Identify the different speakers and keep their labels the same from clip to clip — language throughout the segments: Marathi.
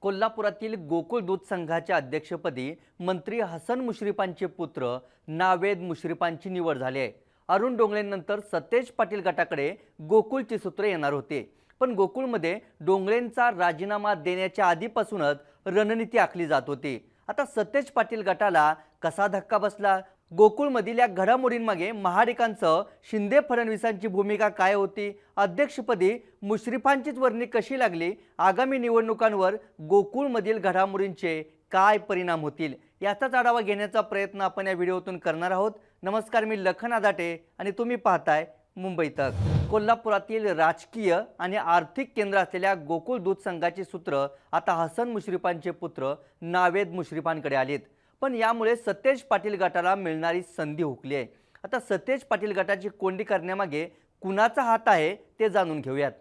Speaker 1: कोल्हापुरातील गोकुळ दूध संघाच्या अध्यक्षपदी मंत्री हसन मुश्रीफांचे पुत्र नावेद मुश्रीफांची निवड झाली आहे. अरुण डोंगळेंनंतर सतेज पाटील गटाकडे गोकुळची सूत्रे येणार होते. पण गोकुळमध्ये डोंगळेंचा राजीनामा देण्याच्या आधीपासूनच रणनीती आखली जात होती. आता सतेज पाटील गटाला कसा धक्का बसला? गोकुळमधील या घडामोडींमागे महाडिकांचं शिंदे फडणवीसांची भूमिका काय होती? अध्यक्षपदी मुश्रीफांचीच वर्णी कशी लागली? आगामी निवडणुकांवर गोकुळमधील घडामोडींचे काय परिणाम होतील? याचाच आढावा घेण्याचा प्रयत्न आपण या व्हिडिओतून करणार आहोत. नमस्कार मी लखन आदाटे आणि तुम्ही पाहताय मुंबई तक. कोल्हापुरातील राजकीय आणि आर्थिक केंद्र असलेल्या गोकुळ दूध संघाची सूत्र आता हसन मुश्रीफांचे पुत्र नावेद मुश्रीफांकडे आलीत. पण यामुळे सतेज पाटील गटाला मिळणारी संधी हुकली आहे. आता सतेज पाटील गटाची कोंडी करण्यामागे कुणाचा हात आहे ते जाणून घेऊयात.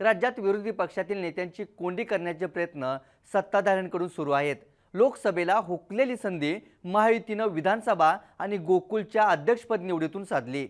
Speaker 1: राज्यात विरोधी पक्षातील नेत्यांची कोंडी करण्याचे प्रयत्न सत्ताधाऱ्यांकडून सुरू आहेत. लोकसभेला हुकलेली संधी महायुतीनं विधानसभा आणि गोकुळच्या अध्यक्षपद निवडीतून साधली.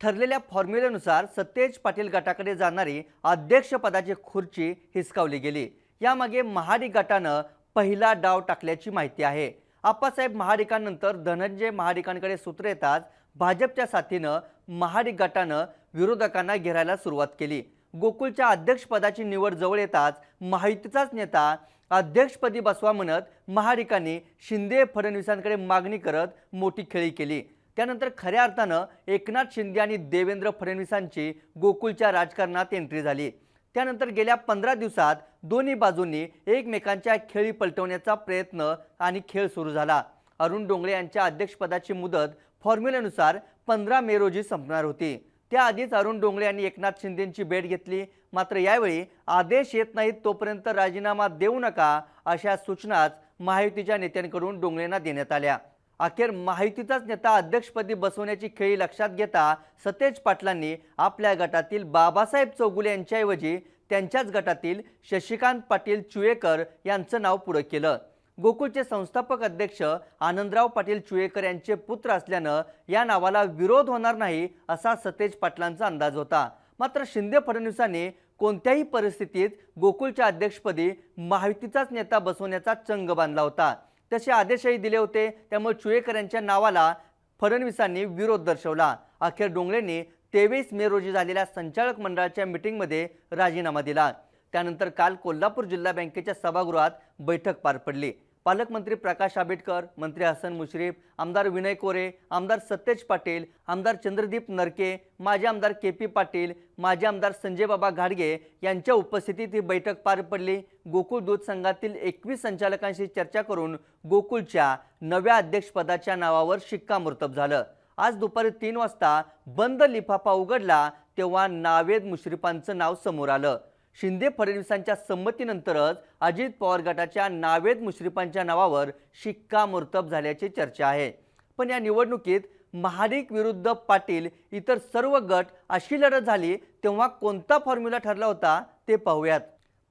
Speaker 1: ठरलेल्या फॉर्म्युल्यानुसार सतेज पाटील गटाकडे जाणारी अध्यक्षपदाची खुर्ची हिसकावली गेली. यामागे महाडी गटानं पहिला डाव टाकल्याची माहिती आहे. आप्पासाहेब महाडिकांनंतर धनंजय महाडिकांकडे सूत्र येताच भाजपच्या साथीनं महाडिक गटानं विरोधकांना घेरायला सुरुवात केली. गोकुळच्या अध्यक्षपदाची निवड जवळ येताच माहितीचाच नेता अध्यक्षपदी बसवा म्हणत महाडिकांनी शिंदे फडणवीसांकडे मागणी करत मोठी खेळी केली. त्यानंतर खऱ्या अर्थानं एकनाथ शिंदे आणि देवेंद्र फडणवीसांची गोकुळच्या राजकारणात एंट्री झाली. त्यानंतर गेल्या पंधरा दिवसात दोन्ही बाजूंनी एकमेकांच्या खेळी पलटवण्याचा प्रयत्न आणि खेळ सुरू झाला. अरुण डोंगळे यांच्या अध्यक्षपदाची मुदत फॉर्म्युल्यानुसार पंधरा मे रोजी संपणार होती. त्याआधीच अरुण डोंगळे यांनी एकनाथ शिंदेंची भेट घेतली. मात्र यावेळी आदेश येत नाहीत तोपर्यंत राजीनामा देऊ नका अशा सूचनाच महायुतीच्या नेत्यांकडून डोंगळेंना देण्यात आल्या. अखेर महायुतीचाच नेता अध्यक्षपदी बसवण्याची खेळी लक्षात घेता सतेज पाटलांनी आपल्या गटातील बाबासाहेब चौगुले यांच्याऐवजी त्यांच्याच गटातील शशिकांत पाटील चुएकर यांचं नाव पुढं केलं. गोकुळचे संस्थापक अध्यक्ष आनंदराव पाटील चुएकर यांचे पुत्र असल्यानं या नावाला विरोध होणार नाही असा सतेज पाटलांचा अंदाज होता. मात्र शिंदे फडणवीसांनी कोणत्याही परिस्थितीत गोकुळच्या अध्यक्षपदी महायुतीचाच नेता बसवण्याचा चंग बांधला होता. तसे आदेशही दिले होते त्यामुळे चुएकर यांच्या नावाला फडणवीसांनी विरोध दर्शवला. अखेर डोंगळेंनी तेवीस मे रोजी झालेल्या संचालक मंडळाच्या मिटिंगमध्ये राजीनामा दिला. त्यानंतर काल कोल्हापूर जिल्हा बँकेच्या सभागृहात बैठक पार पडली. पालकमंत्री प्रकाश आंबेडकर मंत्री हसन मुश्रीफ आमदार विनय कोरे आमदार सतेज पाटील आमदार चंद्रदीप नरके माजी आमदार के पी पाटील माजी आमदार संजय बाबा घाडगे यांच्या उपस्थितीत ही बैठक पार पडली. गोकुळ दूध संघातील एकवीस संचालकांशी चर्चा करून गोकुळच्या नव्या अध्यक्षपदाच्या नावावर शिक्कामोर्तब झालं. आज दुपारी तीन वाजता बंद लिफाफा उघडला तेव्हा नावेद मुश्रीफांचं नाव समोर आलं. शिंदे फडणवीसांच्या संमतीनंतरच अजित पवार गटाच्या नावेद मुश्रीफांच्या नावावर शिक्कामोर्तब झाल्याची चर्चा आहे. पण या निवडणुकीत महाडिक विरुद्ध पाटील इतर सर्व गट अशी लढत झाली तेव्हा कोणता फॉर्म्युला ठरला होता ते पाहूयात.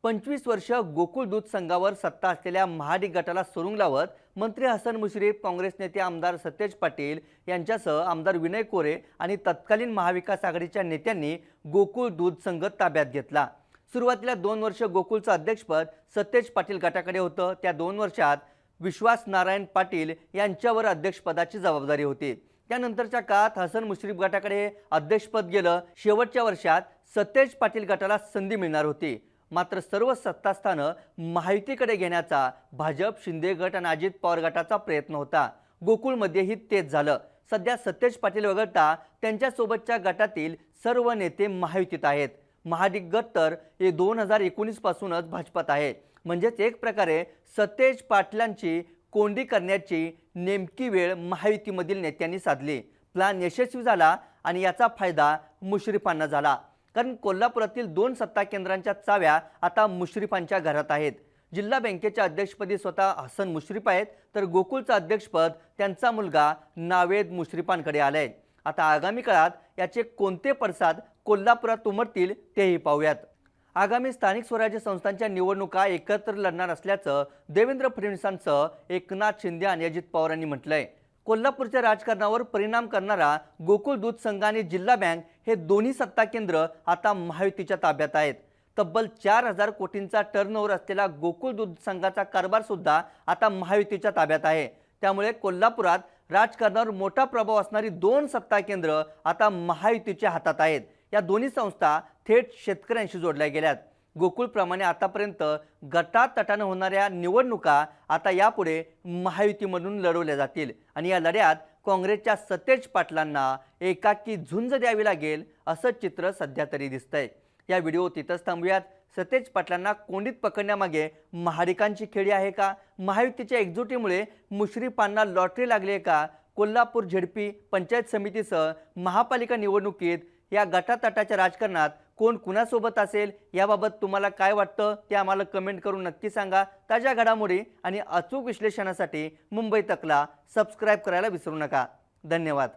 Speaker 1: पंचवीस वर्ष गोकुळ दूध संघावर सत्ता असलेल्या महाडिक गटाला सोडून लावत मंत्री हसन मुश्रीफ काँग्रेस नेते आमदार सतेज पाटील यांच्यासह आमदार विनय कोरे आणि तत्कालीन महाविकास आघाडीच्या नेत्यांनी गोकुळ दूध संघ ताब्यात घेतला. सुरुवातीला दोन वर्ष गोकुळचं अध्यक्षपद सतेज पाटील गटाकडे होतं. त्या दोन वर्षात विश्वास नारायण पाटील यांच्यावर अध्यक्षपदाची जबाबदारी होती. त्यानंतरच्या काळात हसन मुश्रीफ गटाकडे अध्यक्षपद गेलं. शेवटच्या वर्षात सतेज पाटील गटाला संधी मिळणार होती. मात्र सर्व सत्तास्थानं महायुतीकडे घेण्याचा भाजप शिंदे गट आणि अजित पवार गटाचा प्रयत्न होता. गोकुळमध्येही तेच झालं. सध्या सतेज पाटील वगळता त्यांच्यासोबतच्या गटातील सर्व नेते महायुतीत आहेत. महादिग्गत तर हे दोन हजार एकोणीसपासूनच भाजपात आहे. म्हणजेच एक प्रकारे सतेज पाटलांची कोंडी करण्याची नेमकी वेळ महायुतीमधील नेत्यांनी साधली. प्लान यशस्वी झाला आणि याचा फायदा मुश्रीफांना झाला. कारण कोल्हापुरातील दोन सत्ता केंद्रांच्या चाव्या आता मुश्रीफांच्या घरात आहेत. जिल्हा बँकेच्या अध्यक्षपदी स्वतः हसन मुश्रीफ आहेत तर गोकुळचं अध्यक्षपद त्यांचा मुलगा नावेद मुश्रीफांकडे आलंय. आता आगामी काळात याचे कोणते पडसाद कोल्हापुरात उमटतील तेही पाहूयात. आगामी स्थानिक स्वराज्य संस्थांच्या निवडणुका एकत्र लढणार असल्याचं देवेंद्र फडणवीसांचं एकनाथ शिंदे आणि अजित पवारांनी म्हटलंय. कोल्हापूरच्या राजकारणावर परिणाम करणारा गोकुळ दूध संघ आणि जिल्हा बँक हे दोन्ही सत्ता केंद्र आता महायुतीच्या ताब्यात आहेत. तब्बल चार हजार कोटींचा टर्नओव्हर असलेला गोकुळ दूध संघाचा कारभार सुद्धा आता महायुतीच्या ताब्यात आहे. त्यामुळे कोल्हापुरात राजकारणावर मोठा प्रभाव असणारी दोन सत्ता केंद्र आता महायुतीच्या हातात आहेत. या दोन्ही संस्था थेट शेतकऱ्यांशी जोडल्या गेल्यात. गोकुळप्रमाणे आतापर्यंत गटातटानं होणाऱ्या निवडणुका आता यापुढे महायुतीमधून लढवल्या जातील. आणि या लढ्यात काँग्रेसच्या सतेज पाटलांना एकाकी झुंज द्यावी लागेल असं चित्र सध्या तरी दिसतंय. या व्हिडिओ तिथंच थांबूयात. सतेज पाटलांना कोंडीत पकडण्यामागे महाडिकांची खेळी आहे का? महायुतीच्या एकजुटीमुळे मुश्रीफांना लॉटरी लागली आहे का? कोल्हापूर झेडपी पंचायत समितीसह महापालिका निवडणुकीत या गटातटाच्या राजकारणात कोण कुणासोबत असेल याबाबत तुम्हाला काय वाटतं ते आम्हाला कमेंट करून नक्की सांगा. ताज्या घडामोडी आणि अचूक विश्लेषणासाठी मुंबई तकला सबस्क्राईब करायला विसरू नका. धन्यवाद.